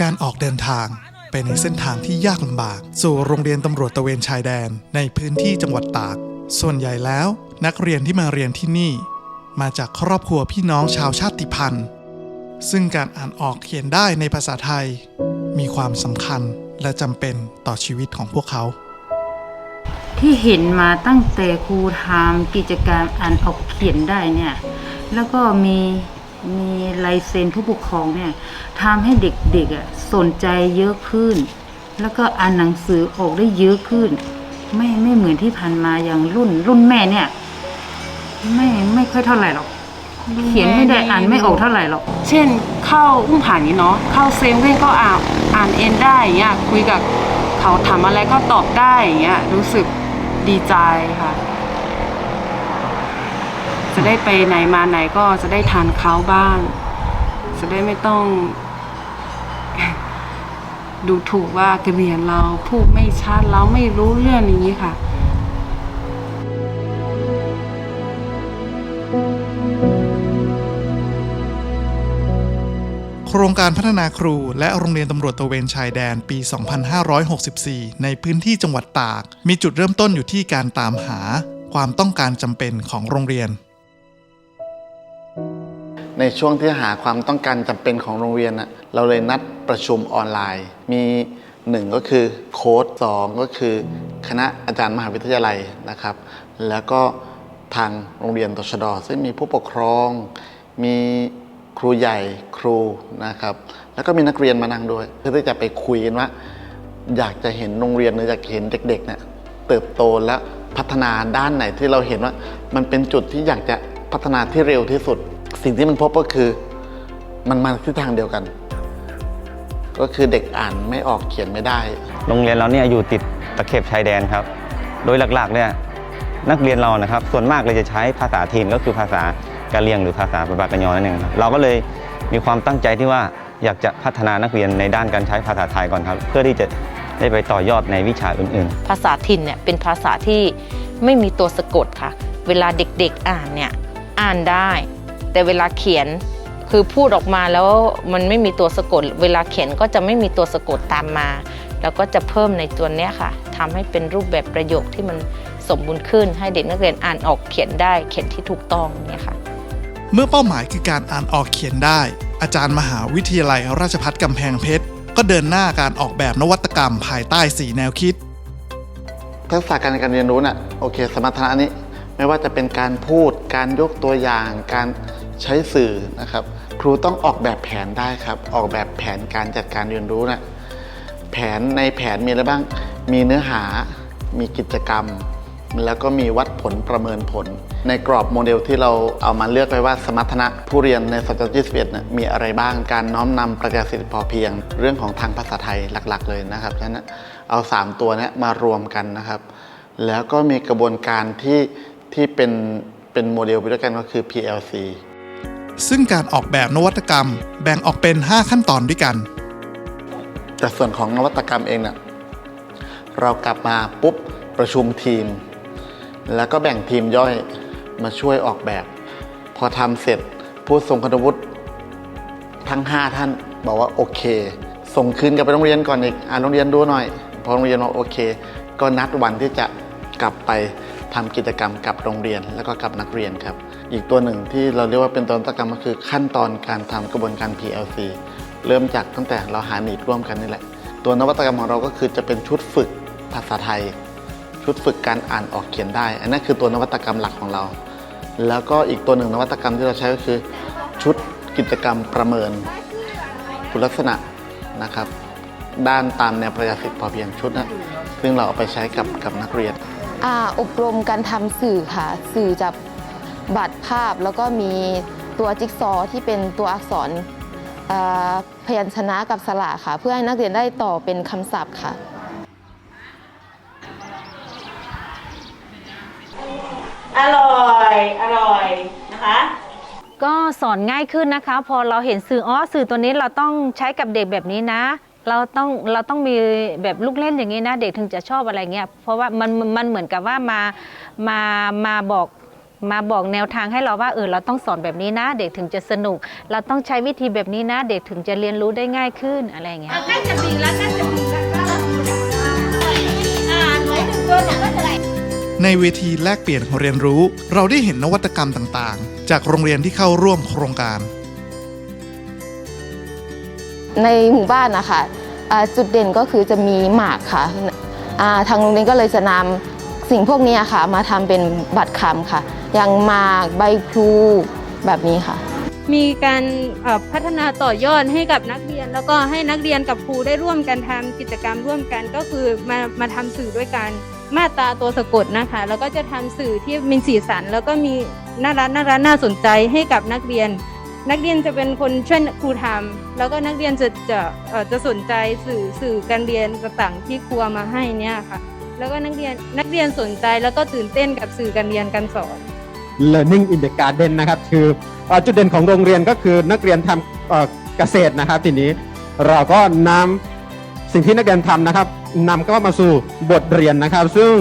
การออกเดินทางไปในเส้นทางที่ยากลำบาก สู่โรงเรียนตำรวจตะเวนชายแดนในพื้นที่จังหวัดตาก ส่วนใหญ่แล้ว นักเรียนที่มาเรียนที่นี่ มาจากครอบครัวพี่น้องชาวชาติพันธุ์ ซึ่งการอ่านออกเขียนได้ในภาษาไทย มีความสำคัญและจำเป็นต่อชีวิตของพวกเขา ที่เห็นมาตั้งแต่ครูทำกิจกรรมอ่านออกเขียนได้เนี่ย แล้วก็มี มีลายเซ็นผู้ปกครองเนี่ยทำให้เด็กๆอะสนใจเยอะขึ้น แล้วก็อ่านหนังสือออกได้เยอะขึ้น ไม่ไม่เหมือนที่ผ่านมาอย่างรุ่น รุ่นแม่เนี่ย ไม่ไม่ค่อยเท่าไหร่หรอก เขียนไม่ได้อ่านไม่ออกเท่าไหร่หรอก เช่นเข้าอุ้งผ่านนี้เนาะเข้าเซเว่นก็อ่านอ่านเองได้อย่างเงี้ยคุยกับเขาถามอะไรก็ตอบได้อย่างเงี้ยรู้สึกดีใจค่ะ จะได้ไปไหนมาไหนก็จะได้ทานเขาบ้าง จะได้ไม่ต้อง ดูถูกว่ากระเรียนเราพูดไม่ชัดเราไม่รู้เรื่องอย่างนี้ค่ะโครงการพัฒนาครูและโรงเรียนตำรวจตระเวนชายแดนปี 2564 ในพื้นที่จังหวัดตาก มีจุดเริ่มต้นอยู่ที่การตามหาความต้องการจำเป็นของโรงเรียน ในช่วงที่หาความต้องการจำเป็นของโรงเรียนนะเราเลยนัดประชุมออนไลน์ มีหนึ่งก็คือโค้ดสองก็คือ คณะอาจารย์มหาวิทยาลัยนะครับ แล้วก็ทางโรงเรียนตชดซึ่งมีผู้ปกครอง มีครูใหญ่ครูนะครับ แล้วก็มีนักเรียนมานั่งด้วย เพื่อที่จะไปคุยกันว่า อยากจะเห็นโรงเรียนหรืออยากเห็นเด็กๆเนี่ยเติบโตและพัฒนาด้านไหนที่เราเห็นว่า มันเป็นจุดที่อยากจะพัฒนาที่เร็วที่สุด สิ่งที่มันพบก็คือมันมาทิศทางเดียวกัน ก็คือเด็กอ่านไม่ออกเขียนไม่ได้ โรงเรียนเราเนี่ยอยู่ติดตะเข็บชายแดนครับ โดยหลักๆเนี่ยนักเรียนเรานะครับ ส่วนมากเลยจะใช้ภาษาถิ่นก็คือภาษากะเหรี่ยงหรือภาษาปะปากะยอนั่นเองครับเราก็เลยมีความตั้งใจที่ว่าอยากจะพัฒนานักเรียนในด้านการใช้ภาษาไทยก่อนครับ เพื่อที่จะได้ไปต่อยอดในวิชาอื่นๆ ภาษาถิ่นเนี่ยเป็นภาษาที่ไม่มีตัวสะกดค่ะ เวลาเด็กๆอ่านเนี่ยอ่านได้ แต่เวลาเขียนคือพูดออกมาแล้วมันไม่มีตัวสะกด เวลาเขียนก็จะไม่มีตัวสะกดตามมา แล้วก็จะเพิ่มในตัวเนี้ยค่ะทำให้เป็นรูปแบบประโยคที่มันสมบูรณ์ขึ้น ให้เด็กนักเรียนอ่านออกเขียนได้เขียนที่ถูกต้องเนี่ยค่ะ เมื่อเป้าหมายคือการอ่านออกเขียนได้ อาจารย์มหาวิทยาลัยราชภัฏกำแพงเพชรก็เดินหน้าการออกแบบนวัตกรรมภายใต้ 4 แนวคิด ทักษะการการเรียนรู้น่ะโอเค สมรรถนะนี้ ไม่ว่าจะเป็นการพูด การยกตัวอย่าง การใช้สื่อนะครับ ครูต้องออกแบบแผนได้ครับ ออกแบบแผนการจัดการเรียนรู้นะแผนในแผนมีอะไรบ้าง มีเนื้อหา มีกิจกรรม แล้วก็มีวัดผลประเมินผล ในกรอบโมเดลที่เราเอามาเลือกไว้ว่าสมรรถนะผู้เรียนในศตวรรษที่21เนี่ยมีอะไรบ้าง การน้อมนำปรัชญาศรษฐกิพอเพียง เรื่องของทางภาษาไทยหลัก ๆ เลยนะครับฉะนั้นเอา 3 ตัวนี้มารวมกันนะครับ แล้วก็มีกระบวนการที่ ที่เป็นเป็นโมเดลไปด้วยกันก็คือ PLC ซึ่งการออกแบบนวัตกรรมแบ่งออกเป็น 5 ขั้นตอนด้วยกัน แต่ส่วนของนวัตกรรมเองเนี่ยเรากลับมาปุ๊บประชุมทีม แล้วก็แบ่งทีมย่อยมาช่วยออกแบบ พอทำเสร็จผู้ทรงคุณวุฒิทั้ง 5 ท่านบอกว่าโอเค ส่งคืนกลับไปโรงเรียนก่อนอีกอ่าโรงเรียนดูหน่อย พอโรงเรียนบอกโอเค ก็นัดวันที่จะกลับไป ทำกิจกรรมกับโรงเรียนแล้วก็กับนักเรียนครับ อีกตัวหนึ่งที่เราเรียกว่าเป็นตัวนวัตกรรมก็คือขั้นตอนการทำกระบวนการ PLC เริ่มจากตั้งแต่เราหาหนีดร่วมกันนี่แหละ ตัวนวัตกรรมของเราก็คือจะเป็นชุดฝึกภาษาไทย ชุดฝึกการอ่านออกเขียนได้ อันนั้นคือตัวนวัตกรรมหลักของเรา แล้วก็อีกตัวหนึ่งนวัตกรรมที่เราใช้ก็คือ ชุดกิจกรรมประเมินคุณลักษณะนะครับ ด้านตามแนวปรัชญาเศรษฐกิจพอเพียงชุดนะซึ่งเราเอาไปใช้กับกับนักเรียน อ่าอบรมการทำสื่อค่ะ สื่อจากบัตรภาพแล้วก็มีตัวจิ๊กซอว์ที่เป็นตัวอักษรอ่าพยัญชนะกับสระค่ะ เพื่อให้นักเรียนได้ต่อเป็นคำศัพท์ค่ะอร่อยอร่อยนะคะ ก็สอนง่ายขึ้นนะคะ พอเราเห็นสื่ออ๋อสื่อตัวนี้เราต้องใช้กับเด็กแบบนี้นะ เราต้องเราต้องมีแบบลูกเล่นอย่างนี้นะ เด็กถึงจะชอบอะไรเงี้ยเพราะว่ามันมันเหมือนกับว่ามามามาบอกมาบอกแนวทางให้เราว่าเออเราต้องสอนแบบนี้นะ เด็กถึงจะสนุก เราต้องใช้วิธีแบบนี้นะ เด็กถึงจะเรียนรู้ได้ง่ายขึ้นอะไรอย่างเงี้ยในเวทีแลกเปลี่ยนเรียนรู้ เราได้เห็นนวัตกรรมต่างๆ จากโรงเรียนที่เข้าร่วมโครงการ ในหมู่บ้านนะคะจุดเด่นก็คือจะมีหมากค่ะาทางโรงเรียนก็เลยจะนำสิ่งพวกนี้ค่ะ มาทำเป็นบัตรคำค่ะ อย่างหมากใบพลูแบบนี้ค่ะ มีการพัฒนาต่อยอดให้กับนักเรียน แล้วก็ให้นักเรียนกับครูได้ร่วมกันทำกิจกรรมร่วมกัน ก็คือมามาทำสื่อด้วยกันมาตาตัวสะกดนะคะ แล้วก็จะทำสื่อที่มีสีสัน แล้วก็มีน่ารักน่ารักน่าสนใจให้กับนักเรียน นักเรียนจะเป็นคนช่วยครูทำแล้วก็นักเรียนจะจะเอ่อจะสนใจสื่อสื่อการเรียนต่างๆที่ครูเอามาให้เนี่ยค่ะ แล้วก็นักเรียนนักเรียนสนใจแล้วก็ตื่นเต้นกับสื่อการเรียนการสอน Learning in the Garden นะครับคือเอ่อจุดเด่นของโรงเรียนก็คือนักเรียนทำเอ่อเกษตรนะครับ ทีนี้เราก็นำสิ่งที่นักเรียนทำนะครับนำเข้ามาสู่บทเรียนนะครับ ซึ่ง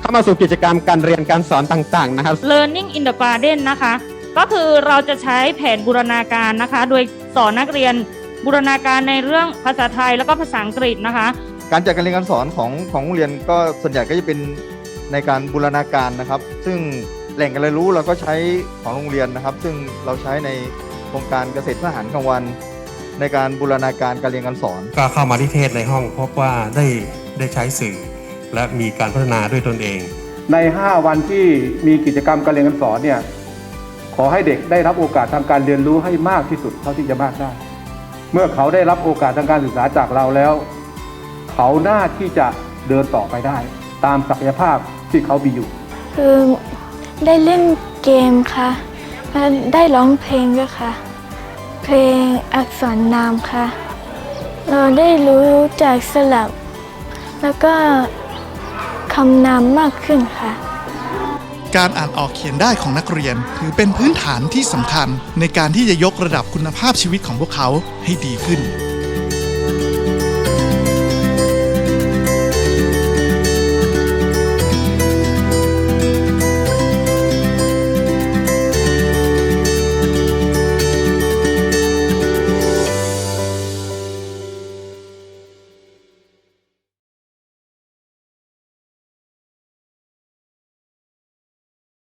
เข้ามาสู่กิจกรรมการเรียนการสอนต่างๆนะครับ Learning in the Garden นะคะ ก็คือเราจะใช้แผนบูรณาการนะคะ โดยสอนนักเรียนบูรณาการในเรื่องภาษาไทยแล้วก็ภาษาอังกฤษนะคะ การจัดการเรียนการสอนของของโรงเรียนก็ส่วนใหญ่ก็จะเป็นในการบูรณาการนะครับ ซึ่งแหล่งการเรียนรู้เราก็ใช้ของโรงเรียนนะครับ ซึ่งเราใช้ในโครงการเกษตรเพื่ออาหารกลางวัน ในการบูรณาการการเรียนการสอน ก็เข้ามาที่เทศในห้องพบว่าได้ได้ใช้สื่อ และมีการพัฒนาด้วยตนเอง ใน 5 วันที่มีกิจกรรมการเรียนการสอนเนี่ยข อให้เด็กได้รับโอกาสทางการเรียนรู้ให้มากที่สุดเท่าที่จะมากได้ เมื่อเขาได้รับโอกาสทางการศึกษาจากเราแล้ว เขาน่าที่จะเดินต่อไปได้ ตามศักยภาพที่เขามีอยู่ คือได้เล่นเกมค่ะและได้ร้องเพลงด้วยค่ะ เพลงอักษรนามค่ะ เราได้รู้จากสลับ แล้วก็คำนามมากขึ้นค่ะ การอ่านออกเขียนได้ของนักเรียน ถือเป็นพื้นฐานที่สำคัญในการที่จะยกระดับคุณภาพชีวิตของพวกเขาให้ดีขึ้น